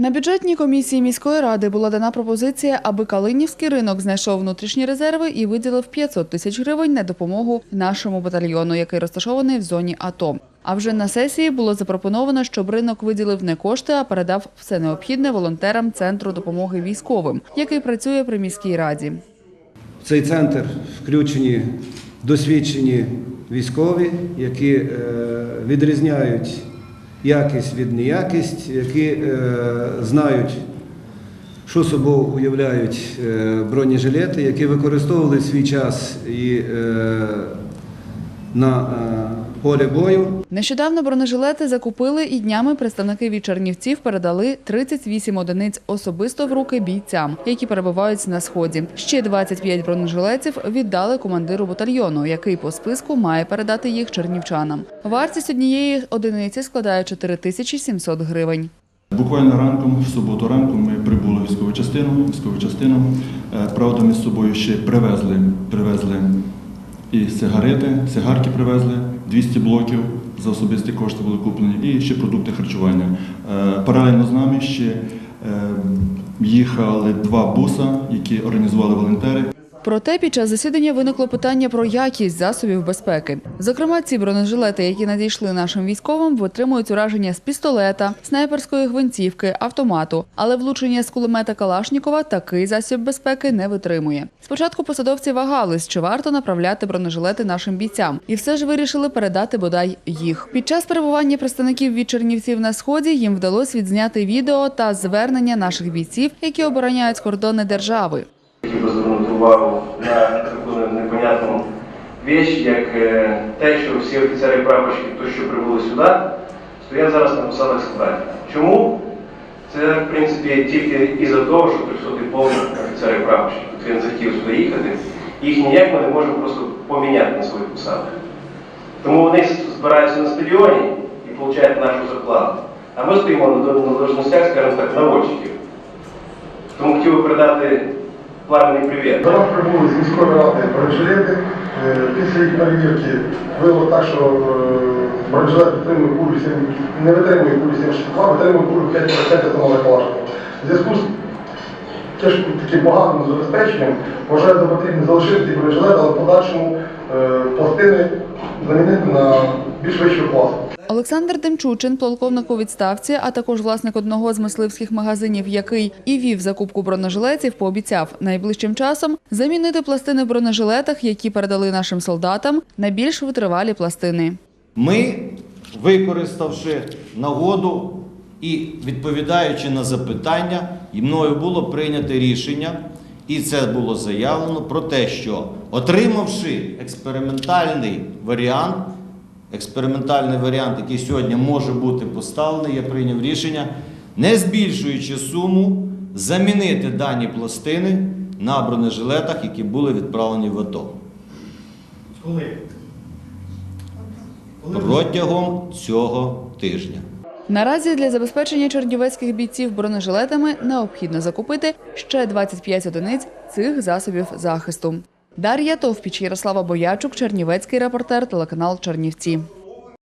На бюджетній комісії міської ради була дана пропозиція, аби Калинівський ринок знайшов внутрішні резерви і виділив 500 тисяч гривень на допомогу нашому батальйону, який розташований в зоні АТО. А вже на сесії було запропоновано, щоб ринок виділив не кошти, а передав все необхідне волонтерам центру допомоги військовим, який працює при міській раді. В цей центр включені досвідчені військові, які е, відрізняють якість від неякість, які е, знають, що собою уявляють е, бронежилети, які використовували свій час і е, на полі бою. Нещодавно бронежилети закупили і днями представники від Чернівців передали 38 одиниць особисто в руки бійцям, які перебувають на сході. Ще 25 бронежилетів віддали командиру батальйону, який по списку має передати їх чернівчанам. Вартість однієї одиниці складає 4700 гривень. Буквально ранком, в суботу ранком, ми прибули в військову частину. Військову частину. Е, Правда, ми з собою ще привезли, привезли і сигарети, сигарки привезли, 200 блоків за особисті кошти були куплені, і ще продукти харчування. Е, Паралельно з нами ще е, їхали два буса, які організували волонтери. Проте під час засідання виникло питання про якість засобів безпеки. Зокрема, ці бронежилети, які надійшли нашим військовим, витримують ураження з пістолета, снайперської гвинтівки, автомату. Але влучення з кулемета Калашнікова такий засіб безпеки не витримує. Спочатку посадовці вагались, чи варто направляти бронежилети нашим бійцям, і все ж вирішили передати бодай їх. Під час перебування представників від Чернівців на сході їм вдалося відзняти відео та звернення наших бійців, які обороняють кордони держави. Увагу на таку непонятну річ, як е, те, що всі офіцери прапорщики, то, що прибули сюди, стоять зараз на посадах складів. Чому? Це, в принципі, тільки із-за того, що 300 повний офіцери прапорщики. От він захотів сюди їхати, їх ніяк ми не можемо просто поміняти на своїх посадах. Тому вони збираються на стадіоні і отримують нашу зарплату. А ми стоїмо на должностях, скажімо так, наводчиків. Тому хотів би передати пламенний привіт. До нас прибули з міської ради бронежилети. Е, Після їх перевірки виявилося так, що е, бронежилет витримує кулю 7, не витримує кулю 72, витримує кулю 5% автомата Калашникова. В зв'язку з таким поганим забезпеченням вважаю потрібно залишити бронежилет, але в подальшому е, пластини замінити на більш вищого класу. Олександр Демчучин, полковник у відставці, а також власник одного з мисливських магазинів, який і вів закупку бронежилетів, пообіцяв найближчим часом замінити пластини в бронежилетах, які передали нашим солдатам, на більш витривалі пластини. Ми, використавши нагоду і відповідаючи на запитання, і мною було прийнято рішення, і це було заявлено про те, що отримавши експериментальний варіант, експериментальний варіант, який сьогодні може бути поставлений, я прийняв рішення, не збільшуючи суму, замінити дані пластини на бронежилетах, які були відправлені в АТО. Протягом цього тижня. Наразі для забезпечення чернівецьких бійців бронежилетами необхідно закупити ще 25 одиниць цих засобів захисту. Дар'я Товпіч, Ярослава Боячук, Чернівецький репортер, телеканал Чернівці.